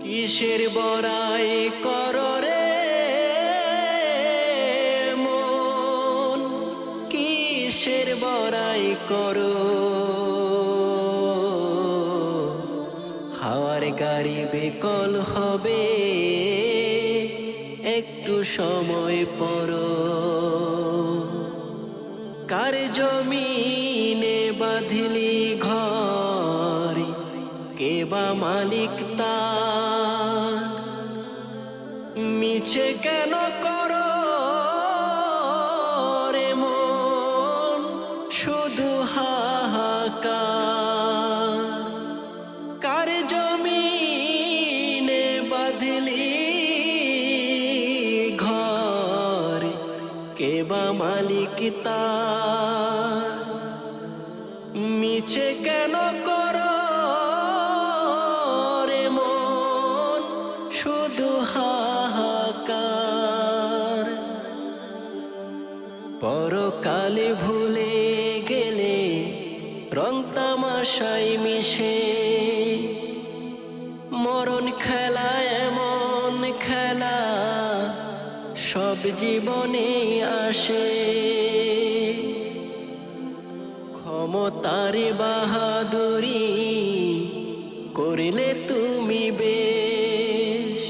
কিসের বড়াই কর রে মন? কিসের বড়াই করো? হাওয়ার গাড়ি বেকল হবে, একটু সময় পর। কার জমিনে বাঁধলি ঘর? কে বা মালিক তার? মিছে কেন কর রে মন? শুধু হাহাকার। কার জমিনে বাঁধলি ঘর? কে বা মালিক তার? মিছে কেন পরকালে ভুলে গেলে রং তামাশাই মিশে। মরণ খেলা, এমন খেলা সব জীবনে আসে। ক্ষমতার বাহাদুরি করিলে তুমি বেশ।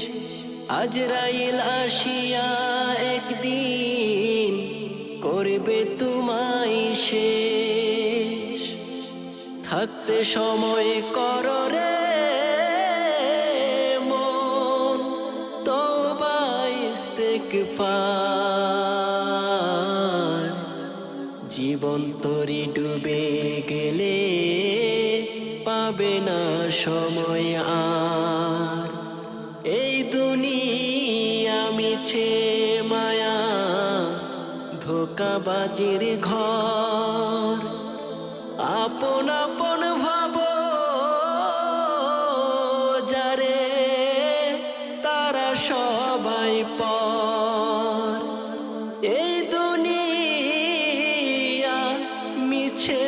আজরাইল আসিয়া থাকতে সময় কর রে মন ইস্তেগফার। জীবন তরি ডুবে গেলে পাবে না সময় আর। এই দুনিয়া মিছে মায়া, ধোকাবাজির ঘর। আপন আপন ভাব যারে তারা সবাই পর। এই দুনিয়া মিছে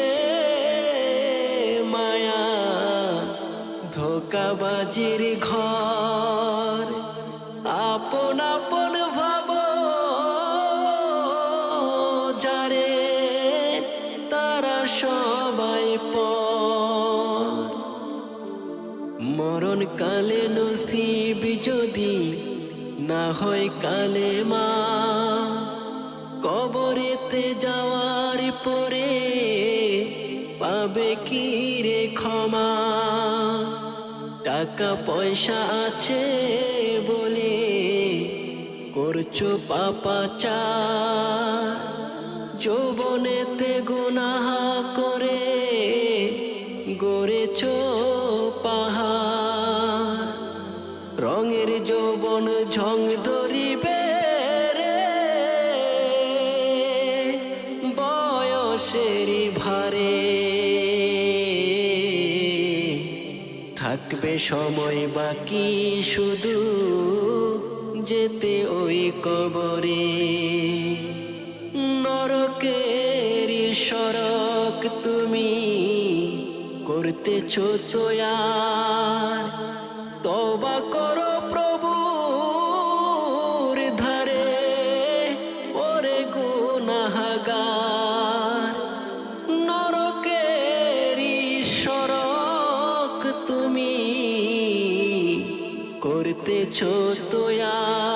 মায়া ধোকাবাজির ঘর। সবাই পর। মরণ কালে নসিব যদি না হয় কালে মা কবরেতে যাওয়ার পরে পাবে কি রে ক্ষমা? টাকা, পয়সা আছে বলে করছ পাপাচা যৌবনেতে গুনাহা করে, গড়েছ পাহাড়। রঙের যৌবন ঝং ধরিবে রে, বয়সেরই ভারে। থাকবে সময় বাকি শুধু যেতে ওই কবরে। সড়ক তুমি করতেছ তোয়ার তবা করো প্রভুর ধারে, ওরে গুনাহাগার। নরকের সড়ক তুমি করতেছ তোয়ার